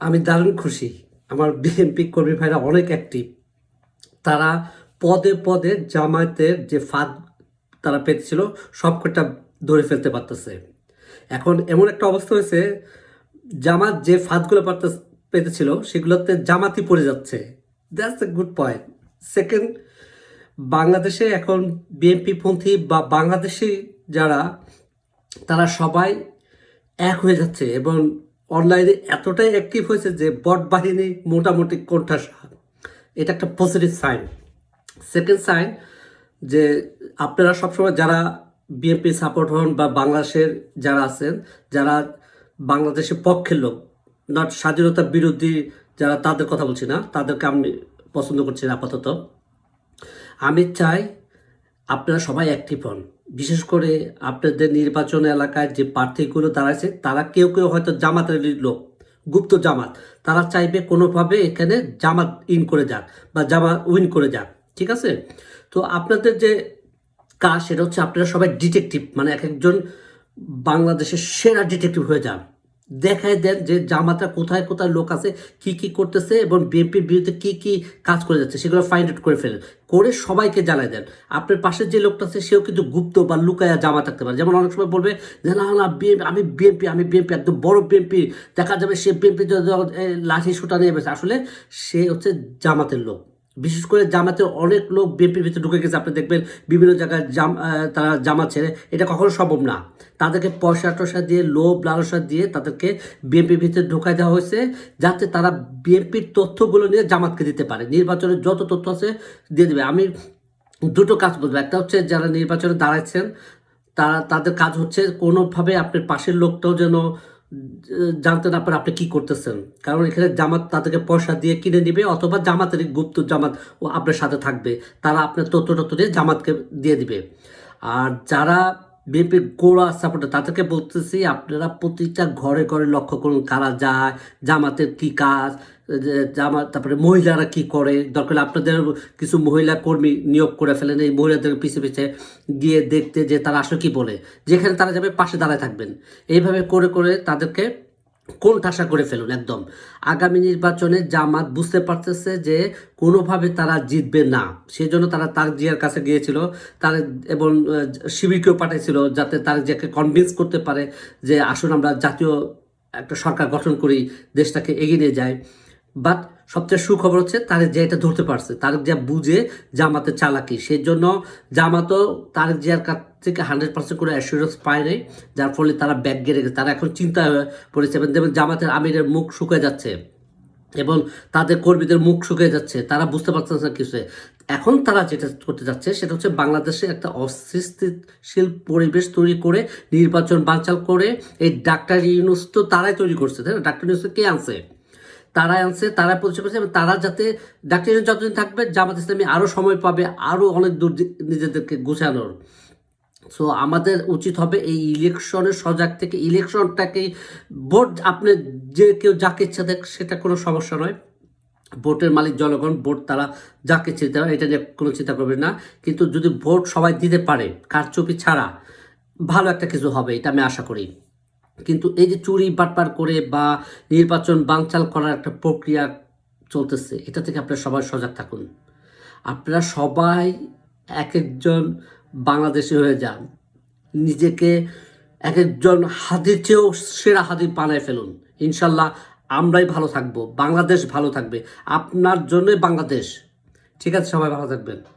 আমি দারুণ খুশি। আমার বিএনপি কর্মী ভাইরা অনেক অ্যাক্টিভ তারা পদে পদে জামায়াতের যে ফাঁদ তারা পেতেছিল, সবকটা ধরে ফেলতে পারতেছে। এখন এমন একটা অবস্থা হয়েছে, জামাত যে ফাঁদগুলো পারতে, পেতেছিল, সেগুলোতে জামাতি পড়ে যাচ্ছে। That's a good point second বাংলাদেশে এখন বিএনপি পন্থী বা বাংলাদেশি যারা, তারা সবাই এক হয়ে যাচ্ছে এবং অনলাইনে এতটাই অ্যাক্টিভ হয়েছে যে বট বাহিনী মোটামুটি কোণঠাসা এটা একটা পজিটিভ সাইন সেকেন্ড সাইন যে আপনারা সবসময় যারা বিএনপি সাপোর্ট হন বা বাংলাদেশের যারা আছেন, যারা বাংলাদেশের পক্ষের লোক নট স্বাধীনতা বিরোধী যারা, তাদের কথা বলছি না। তাদেরকে আমি পছন্দ করছি আপাতত। আমি চাই আপনারা সবাই অ্যাক্টিভ হন। বিশেষ করে আপনাদের নির্বাচন এলাকায় যে প্রার্থীগুলো দাঁড়াচ্ছে তারা কেউ কেউ হয়তো জামাতের লোক, গুপ্ত জামাত। তারা চাইবে কোনোভাবে এখানে জামাত ইন করে যাক বা জামাত উইন করে যাক, ঠিক আছে? তো আপনাদের যে কাজ, সেটা হচ্ছে আপনারা সবাই ডিটেকটিভ মানে এক একজন বাংলাদেশের সেরা ডিটেকটিভ হয়ে যান। দেখায় দেন যে জামাতা কোথায় কোথায় লোক আছে, কি কি করতেছে এবং বিএনপির বিরুদ্ধে কি কি কাজ করে যাচ্ছে, সেগুলো ফাইন্ড আউট করে ফেলেন। করে সবাইকে জানায় দেন। আপনার পাশের যে লোকটা আছে, সেও কিন্তু গুপ্ত বা লুকায়া জামা থাকতে পারে। যেমন অনেক সময় বলবে যে, না না BNP আমি বিএনপি আমি বিএনপি, একদম বড় বিএনপি। দেখা যাবে সে বিএনপি লাঠি সুটা নিয়ে আসলে সে হচ্ছে জামাতের লোক। বিশেষ করে জামাতে অনেক লোক বিএনপির ভিতরে ঢুকে গেছে। আপনি দেখবেন বিভিন্ন জায়গায় জাম তারা জামাত ছেড়ে। এটা কখনো সম্ভব না। তাদেরকে পয়সা টয়সা দিয়ে, লোভ লালসা দিয়ে তাদেরকে বিএনপির ভিতরে ঢুকাই দেওয়া হয়েছে, যাতে তারা বিএনপির তথ্যগুলো নিয়ে জামাতকে দিতে পারে। নির্বাচনের যত তথ্য আছে দিয়ে দেবে। আমি দুটো কাজ বলব। একটা হচ্ছে যারা নির্বাচনে দাঁড়াচ্ছেন তারা, তাদের কাজ হচ্ছে কোনোভাবে আপনার পাশের লোকটাও যেন জানতে না পারে আপনি কি করতেছেন। কারণ এখানে জামাত তাদেরকে পয়সা দিয়ে কিনে নিবে অথবা জামাতের গুপ্ত জামাত ও আপনার সাথে থাকবে। তারা আপনার তথ্য তথ্য দিয়ে জামাতকে দিয়ে দিবে। আর যারা বিএনপির গোড়া সাপোর্টার তাদেরকে বলতেছি আপনারা প্রতিটা ঘরে ঘরে লক্ষ্য করুন কারা যায়, জামাতের কি কাজ জামা, তারপরে মহিলারা কি করে, দরকার আপনাদের কিছু মহিলা কর্মী নিয়োগ করে ফেলেন, এই মহিলাদের পিছিয়ে পিছিয়ে গিয়ে দেখতে যে তারা আসলে কি বলে, যেখানে তারা যাবে পাশে দাঁড়ায় থাকবেন। এইভাবে করে করে তাদেরকে কোন ঠাসা করে ফেলুন, একদম। আগামী নির্বাচনে জামাত বুঝতে পারতেছে যে কোনোভাবে তারা জিতবে না। সেজন্য তারা তার জিয়ার কাছে গিয়েছিল তার এবং শিবিরকেও পাঠিয়েছিল যাতে তার জিয়াকে কনভিন্স করতে পারে যে আসুন আমরা জাতীয় একটা সরকার গঠন করি, দেশটাকে এগিয়ে নিয়ে যায় বাট সবচেয়ে সুখবর হচ্ছে তারেক জিয়া এটা ধরতে পারছে। তারেক জিয়া বুঝে জামাতের চালাকি। সেই জন্য জামাতও তারেক জিয়ার কাছ থেকে হান্ড্রেড পার্সেন্ট করে অ্যাসুরেন্স পায় নাই, যার ফলে তারা ব্যাগ গেড়ে গেছে। তারা এখন চিন্তা পড়েছে। এবং দেখবেন জামাতের আমিরের মুখ শুকিয়ে যাচ্ছে এবং তাদের কর্মীদের মুখ শুকিয়ে যাচ্ছে। তারা বুঝতে পারছে না কিছু। এখন তারা যেটা করতে যাচ্ছে সেটা হচ্ছে বাংলাদেশে একটা অস্থিতিশীল পরিবেশ তৈরি করে, নির্বাচন বানচাল করে। এই ডাক্তার ইউনুস তো তারাই তৈরি করছে, তাই না? ডাক্তার ইউনুস কে আনছে? তারা আনছে, তারা পরিচয় করছে এবং তারা যাতে ডাক্তার যতদিন থাকবে, জামাত ইসলামী আরও সময় পাবে আরও অনেক দূর নিজেদেরকে গুছানোর। সো আমাদের উচিত হবে এই ইলেকশনের সজাগ থেকে ইলেকশনটাকেই ভোট আপনি যে কেউ যাকে ইচ্ছা দেখ, সেটা কোনো সমস্যা নয়। ভোটের মালিক জনগণ, ভোট তারা যাকে চিনতে এটা নিয়ে কোনো চিন্তা করবে না। কিন্তু যদি ভোট সবাই দিতে পারে, কারচুপি ছাড়া, ভালো একটা কিছু হবে, এটা আমি আশা করি। কিন্তু এই যে চুরি, বাটপার করে বা নির্বাচন বানচাল করার একটা প্রক্রিয়া চলতেছে, এটা থেকে আপনারা সবাই সজাগ থাকুন। আপনারা সবাই এক একজন বাংলাদেশি হয়ে যান। নিজেকে এক একজন হাদির চেয়েও সেরা হাদির বানায় ফেলুন। ইনশাল্লাহ আমরাই ভালো থাকব, বাংলাদেশ ভালো থাকবে। আপনার জন্যই বাংলাদেশ। ঠিক আছে, সবাই ভালো থাকবেন।